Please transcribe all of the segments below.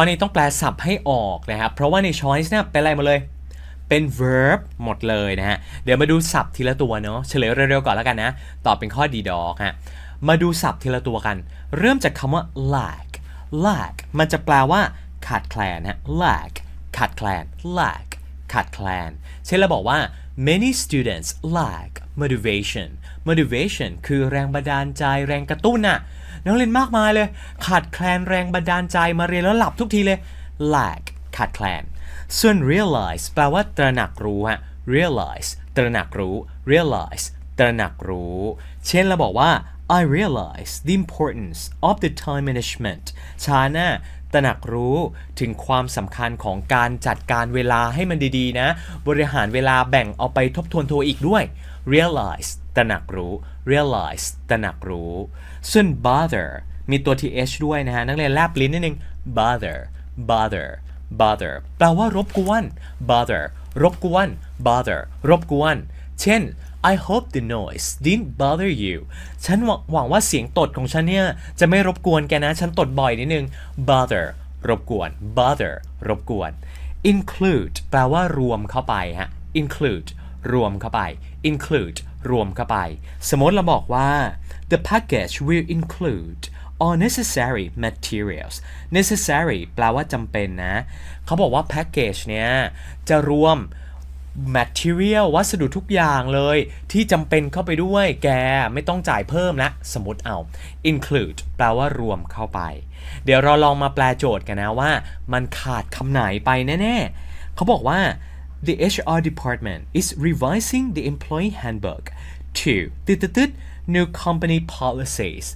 ข้อนี้ต้องแปลศัพท์ให้ออกนะครับ เพราะว่าใน choice เนี่ยเป็นอะไรหมาเลย เป็น verb หมดเลยนะฮะ เดี๋ยวมาดูศัพท์ทีละตัวเนาะ เฉลยเร็วๆก่อนแล้วกันนะ ตอบเป็นข้อดีดอกฮะ มาดูศัพท์ทีละตัวกัน เริ่มจากคำว่า lack lack มันจะแปลว่าขาดแคลนฮะ lack ขาดแคลน lack ขาดแคลน เช่นเราบอกว่า many students lack motivation motivation คือแรงบันดาลใจแรงกระตุ้นน่ะ นักเรียนมากมายเลย ขาดแคลนแรงบันดาลใจมาเรียนแล้วหลับทุกทีเลย lack ขาดแคลน ส่วน realize แปลว่าตระหนักรู้ฮะ realize ตระหนักรู้ realize ตระหนักรู้ เช่นเราบอกว่า I realize the importance of the time management ฉันน่ะตระหนักรู้ถึงความสำคัญของการจัดการเวลาให้มันดีๆนะ บริหารเวลาแบ่งเอาไปทบทวนตัวอีกด้วย realize ตระหนักรู้ realize ตระหนักรู้ ส่วน bother มีตัว th ด้วยนะฮะ นักเรียนแลบลิ้นนิดนึง bother bother bother แปลว่ารบกวน bother รบกวน bother รบกวน เช่น I hope the noise didn't bother you ฉันหวังหวังว่าเสียงตดของฉันเนี่ย จะไม่รบกวนแกนะ ฉันตดบ่อยนิดนึง bother รบกวน bother รบกวน include แปลว่ารวมเข้าไปฮะ include รวมเข้าไป include รวมเข้าไป สมมติเราบอกว่า the package will include all necessary materials necessary แปลว่าจำเป็นนะ เขาบอกว่า package เนี้ยจะรวม material วัสดุทุกอย่างเลย ที่จำเป็นเข้าไปด้วยแกไม่ต้องจ่ายเพิ่มละสมมติเอา include แปลว่ารวมเข้าไป เดี๋ยวเราลองมาแปลโจทย์กันนะว่า มันขาดคำไหนไปแน่ ๆ เขาบอกว่า the HR department is revising the employee handbook to new company policies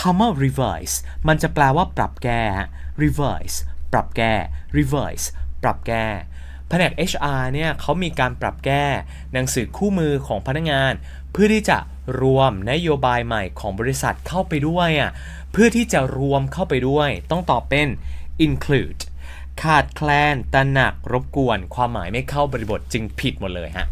คำว่า revise มันจะแปลว่าปรับแก้ revise ปรับแก้ revise ปรับแก้แผนก HR เนี่ยเขามีการปรับแก้หนังสือคู่มือของพนักงาน เพื่อที่จะรวมนโยบายใหม่ของบริษัทเข้าไปด้วยอะเพื่อที่จะรวมเข้าไปด้วย ต้องตอบเป็น include ขาดแคลนตระหนักรบกวน ความหมายไม่เข้าบริบทจึงผิดหมดเลยฮะ